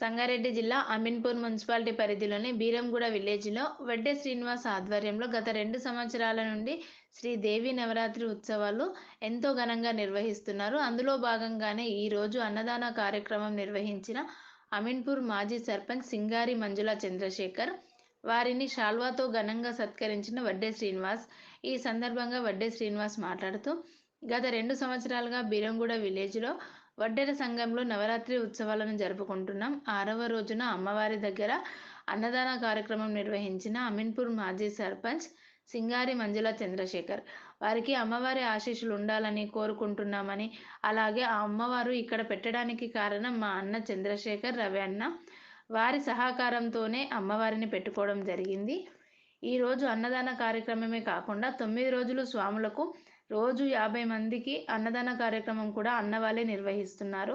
సంగారెడ్డి జిల్లా అమీన్పూర్ మున్సిపాలిటీ పరిధిలోని బీరంగూడ విలేజ్లో వడ్డే శ్రీనివాస్ ఆధ్వర్యంలో గత రెండు సంవత్సరాల నుండి శ్రీదేవి నవరాత్రి ఉత్సవాలు ఎంతో ఘనంగా నిర్వహిస్తున్నారు. అందులో భాగంగానే ఈరోజు అన్నదాన కార్యక్రమం నిర్వహించిన అమీన్పూర్ మాజీ సర్పంచ్ సింగారి మంజుల చంద్రశేఖర్ వారిని షాల్వాతో ఘనంగా సత్కరించిన వడ్డే శ్రీనివాస్ ఈ సందర్భంగా వడ్డే శ్రీనివాస్ మాట్లాడుతూ గత రెండు సంవత్సరాలుగా బీరంగూడ విలేజ్లో వడ్డెర సంఘంలో నవరాత్రి ఉత్సవాలను జరుపుకుంటున్నాం. ఆరవ రోజున అమ్మవారి దగ్గర అన్నదాన కార్యక్రమం నిర్వహించిన అమీన్పూర్ మాజీ సర్పంచ్ సింగారి మంజుల చంద్రశేఖర్. వారికి అమ్మవారి ఆశీస్సులు ఉండాలని కోరుకుంటున్నామని అలాగే ఆ అమ్మవారు ఇక్కడ పెట్టడానికి కారణం మా అన్న చంద్రశేఖర్ రవి అన్న. వారి సహకారంతోనే అమ్మవారిని పెట్టుకోవడం జరిగింది. ఈరోజు అన్నదాన కార్యక్రమమే కాకుండా తొమ్మిది రోజులు స్వాములకు రోజు యాభై మందికి అన్నదాన కార్యక్రమం కూడా అన్నవాళ్ళే నిర్వహిస్తున్నారు.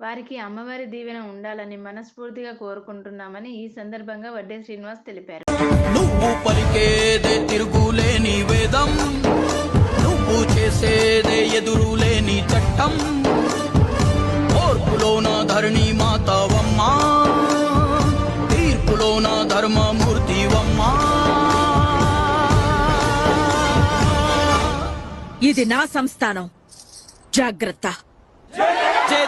వారికి అమ్మవారి దీవెన ఉండాలని మనస్ఫూర్తిగా కోరుకుంటున్నామని ఈ సందర్భంగా వడ్డే శ్రీనివాస్ తెలిపారు. నువ్వు పలికేదే తిరుగులేని వేదం నువ్వు చేసేదే ఎదురులేని చట్టం. ఓర్పులోన ధరణి మాతవమ్మా ఇది నా సంస్థానం. జాగ్రత్త. జయ